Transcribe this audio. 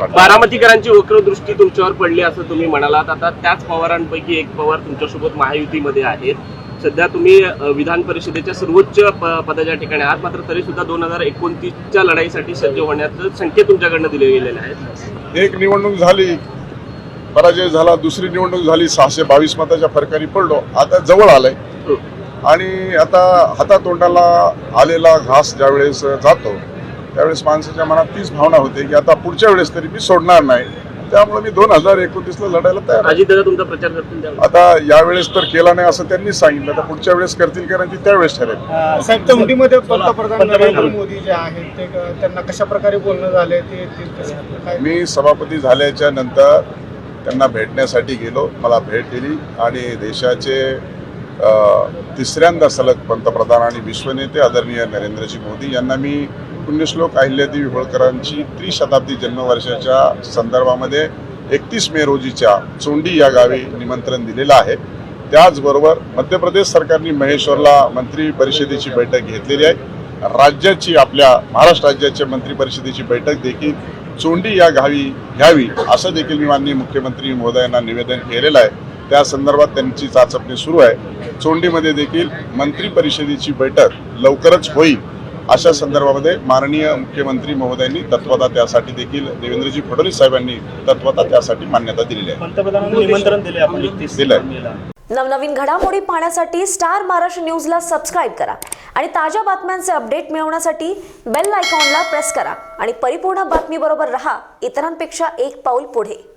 बारामतीकरांची वक्रदृष्टी तुमच्यावर पडली असं तुम्ही म्हणालात. आता त्याच पवारांपैकी एक पवार तुमच्यासोबत महायुतीमध्ये आहेत. सध्या तुम्ही विधान परिषदेच्या सर्वोच्च पदाच्या ठिकाणी आहात. मात्र तरी सुद्धा दोन हजार एकोणतीसच्या लढाईसाठी सज्ज होण्याचं संकेत तुमच्याकडनं दिले गेलेले आहेत. एक निवडणूक झाली पराजय झाला दुसरी निवडणूक झाली सहाशे बावीस मताच्या फरकाने पडलो. आता जवळ आलंय. हो. आणि आता हातातोंडाला आलेला घास ज्यावेळेस जातो त्यावेळेस माणसाच्या मनात तीच भावना होते की आता पुढच्या वेळेस तरी मी सोडणार नाही. त्यामुळे मी दोन हजार एकोणतीसला लढायला तयार आहे. अजित दादा तुमचा प्रचार करतील त्यावर? आता यावेळेस तर केला नाही असं त्यांनी सांगितलं. आता पुढच्या वेळेस करतील कारण ती त्यावेळेस ठरेल. साहेब पंतप्रधान नरेंद्र मोदी. जे आहेत ते त्यांना कशा प्रकारे बोलणं झालंय ते मी सभापती झाल्याच्यानंतर त्यांना भेटण्यासाठी गेलो. मला भेट दिली आणि देशाचे तिसऱ्यांदा सलग पंतप्रधान आणि विश्वनेते आदरणीय नरेंद्रजी मोदी यांना मी पुण्यश्लोक अहिल्यादेवी होळकरांची त्रिशताब्दी जन्मवर्षाच्या संदर्भामध्ये एकतीस मे रोजीच्या चोंडी या गावी निमंत्रण दिलेलं आहे. त्याचबरोबर मध्य प्रदेश सरकारने महेश्वरला मंत्री परिषदेची बैठक घेतलेली आहे. राज्याची आपल्या महाराष्ट्र राज्याच्या मंत्री परिषदेची बैठक देखील चोंडी या गावी घ्यावी असं देखील मी माननीय मुख्यमंत्री महोदयांना निवेदन केलेलं आहे. त्या संदर्भात त्यांची चाचपणी सुरू आहे. चोंडीमध्ये देखील मंत्री परिषदेची बैठक लवकरच होईल. अशा संदर्भामध्ये माननीय मुख्यमंत्री महोदयांनी तत्वता त्यासाठी देखील देवेंद्रजी फडणवीस साहेबांनी तत्वता त्यासाठी मान्यता दिलेली आहे. पंतप्रधानांनी निमंत्रण दिले आपण एकतीस दिलंय. मेला नवनवीन घडामोडी पाहण्यासाठी स्टार महाराष्ट्र न्यूजला सबस्क्राईब करा आणि ताज्या बातम्यांचे अपडेट मिळवण्यासाठी बेल आयकॉनला प्रेस करा आणि परिपूर्ण बातमीबरोबर रहा इतरांपेक्षा एक पाऊल पुढे.